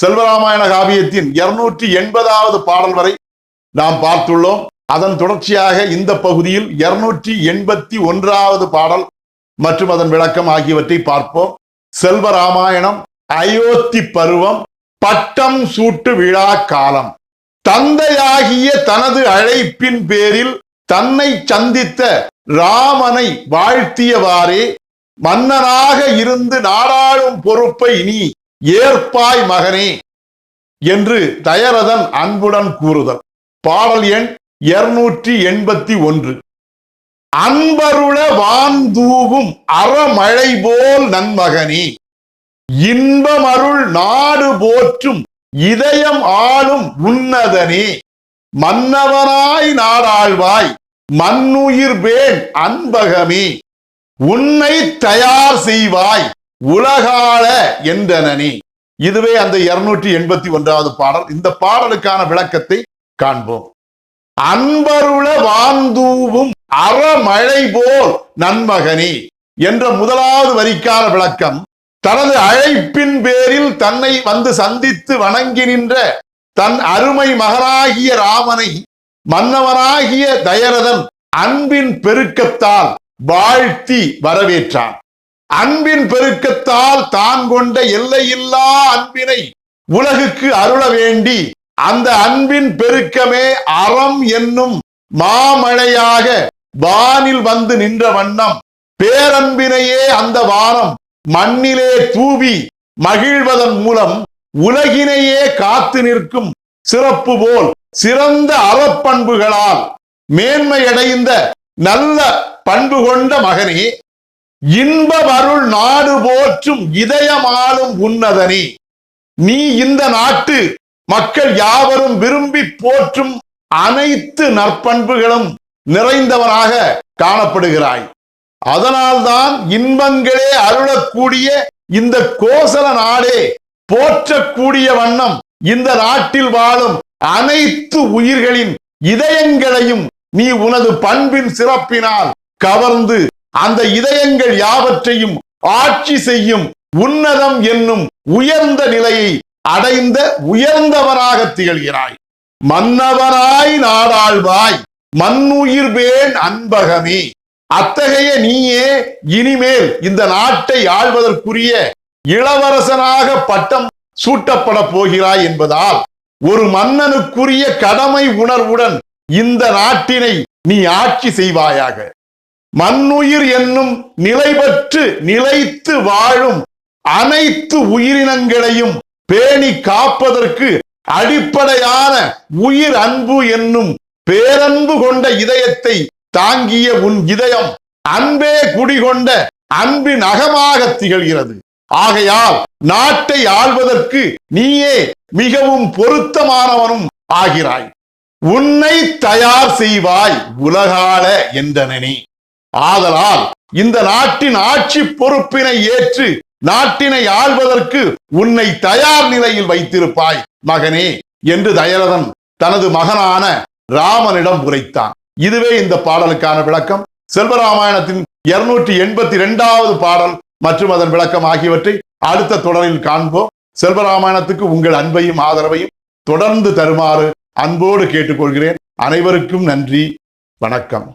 செல்வராமாயண காவியத்தின் இருநூற்றி எண்பதாவது பாடல் வரை நாம் பார்த்துள்ளோம். அதன் தொடர்ச்சியாக இந்த பகுதியில் இருநூற்றி எண்பத்தி ஒன்றாவது பாடல் மற்றும் அதன் விளக்கம் ஆகியவற்றை பார்ப்போம். செல்வராமாயணம் அயோத்தி பருவம் பட்டம் சூட்டு விழா காலம். தந்தையாகிய தனது அழைப்பின் பேரில் தன்னை சந்தித்த ராமனை வாழ்த்தியவாறே மன்னனாக இருந்து நாடாளும் பொறுப்பை நீ ஏற்பாய் மகனே என்று தயரதன் அன்புடன் கூறுதல். பாடல் எண் இருநூற்றி எண்பத்தி ஒன்று. அன்பருள வான்தூவும் அறமழை போல் நன்மகனே இன்பமருள் நாடு போற்றும் இதயம் ஆளும் உன்னதனே மன்னவனாய் நாடாழ்வாய் மண்ணுயிர் வேண் அன்பகமே உன்னை தயார் செய்வாய் உலகால என்றனனே இதுவே அந்த இருநூற்றி எண்பத்தி ஒன்றாவது பாடல். இந்த பாடலுக்கான விளக்கத்தை காண்போம். அன்பருள வாந்தூவும் அறமழை போல் நன்மகனி என்ற முதலாவது வரிக்கான விளக்கம் தனது அழைப்பின் பேரில் தன்னை வந்து சந்தித்து வணங்கி நின்ற தன் அருமை மகனாகிய ராமனை மன்னவனாகிய தயரதன் அன்பின் பெருக்கத்தால் வாழ்த்தி வரவேற்றான். அன்பின் பெருக்கத்தால் தான் கொண்ட எல்லையில்லா அன்பினை உலகுக்கு அருள வேண்டி அந்த அன்பின் பெருக்கமே அறம் என்னும் மாமழையாக வானில் வந்து நின்ற வண்ணம். பேரன்பினையே அந்த வானம் மண்ணிலே தூவி மகிழ்வதன் மூலம் உலகினையே காத்து நிற்கும் சிறப்பு போல் சிறந்த அறப்பண்புகளால் மேன்மையடைந்த நல்ல பண்பு கொண்ட மகனே இன்ப அருள் நாடு போற்றும் இதயமாளும் உன்னதனி. நீ இந்த நாட்டு மக்கள் யாவரும் விரும்பி போற்றும் அனைத்து நற்பண்புகளும் நிறைந்தவனாக காணப்படுகிறாய். அதனால்தான் இன்பங்களே அருளக்கூடிய இந்த கோசல நாடே போற்றக்கூடிய வண்ணம் இந்த நாட்டில் வாழும் அனைத்து உயிர்களின் இதயங்களையும் நீ உனது பண்பின் சிறப்பினால் கவர்ந்து அந்த இதயங்கள் யாவற்றையும் ஆட்சி செய்யும் உன்னதம் என்னும் உயர்ந்த நிலையை அடைந்த உயர்ந்தவராக திகழ்கிறாய். மன்னவராய் நாடாழ்வாய் மண்ணுயிர் பேன் அன்பகமே. அத்தகைய நீயே இனிமேல் இந்த நாட்டை ஆள்வதற்குரிய இளவரசனாக பட்டம் சூட்டப்பட போகிறாய் என்பதால் ஒரு மன்னனுக்குரிய கடமை உணர்வுடன் இந்த நாட்டினை நீ ஆட்சி செய்வாயாக. மண்ணுயிர் என்னும் நிலைபற்று நிலைத்து வாழும் அனைத்து உயிரினங்களையும் பேணி காப்பதற்கு அடிப்படையான உயிர் அன்பு என்னும் பேரன்பு கொண்ட இதயத்தை தாங்கிய உன் இதயம் அன்பே குடிகொண்ட அன்பின் அகமாக திகழ்கிறது. ஆகையால் நாட்டை ஆள்வதற்கு நீயே மிகவும் பொருத்தமானவனும் ஆகிறாய். உன்னை தயார் செய்வாய் உலகால என்றனனே ஆதலால் இந்த நாட்டின் ஆட்சி பொறுப்பினை ஏற்று நாட்டினை ஆள்வதற்கு உன்னை தயார் நிலையில் வைத்திருப்பாய் மகனே என்று தயரதன் தனது மகனான ராமனிடம் உரைத்தான். இதுவே இந்த பாடலுக்கான விளக்கம். செல்வராமாயணத்தின் இருநூற்றி எண்பத்தி இரண்டாவது பாடல் மற்றும் அதன் விளக்கம் ஆகியவற்றை அடுத்த தொடரில் காண்போம். செல்வராமாயணத்துக்கு உங்கள் அன்பையும் ஆதரவையும் தொடர்ந்து தருமாறு அன்போடு கேட்டுக்கொள்கிறேன். அனைவருக்கும் நன்றி. வணக்கம்.